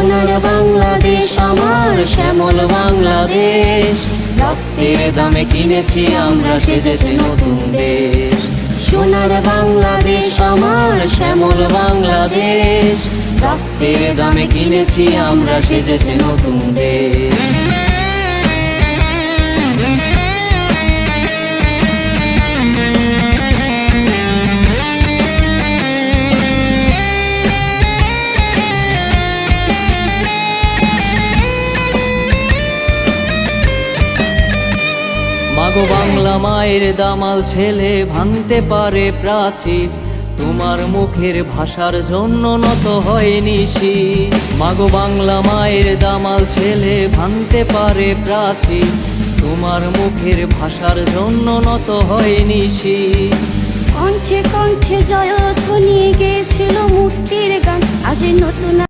সোনার বাংলাদেশ, আমার শ্যামল বাংলাদেশ। রক্তের দামে কিনেছি আমরা, সেজেছি নতুন দেশ। সোনার বাংলাদেশ, আমার শ্যামল বাংলাদেশ। রক্তের দামে কিনেছি আমরা, সেজেছি নতুন দেশ। মাগো বাংলা মায়ের দামাল ছেলে ভাঙতে পারে প্রাচীর তোমার মুখের ভাষার জন্য নত হয়নি শি মাগো বাংলা মায়ের দামাল ছেলে ভাঙতে পারে প্রাচীর তোমার মুখের ভাষার জন্য নত হয়নি শি কণ্ঠে কণ্ঠে জয়ধ্বনি গেয়েছিল মুক্তির গান। আজ নতুন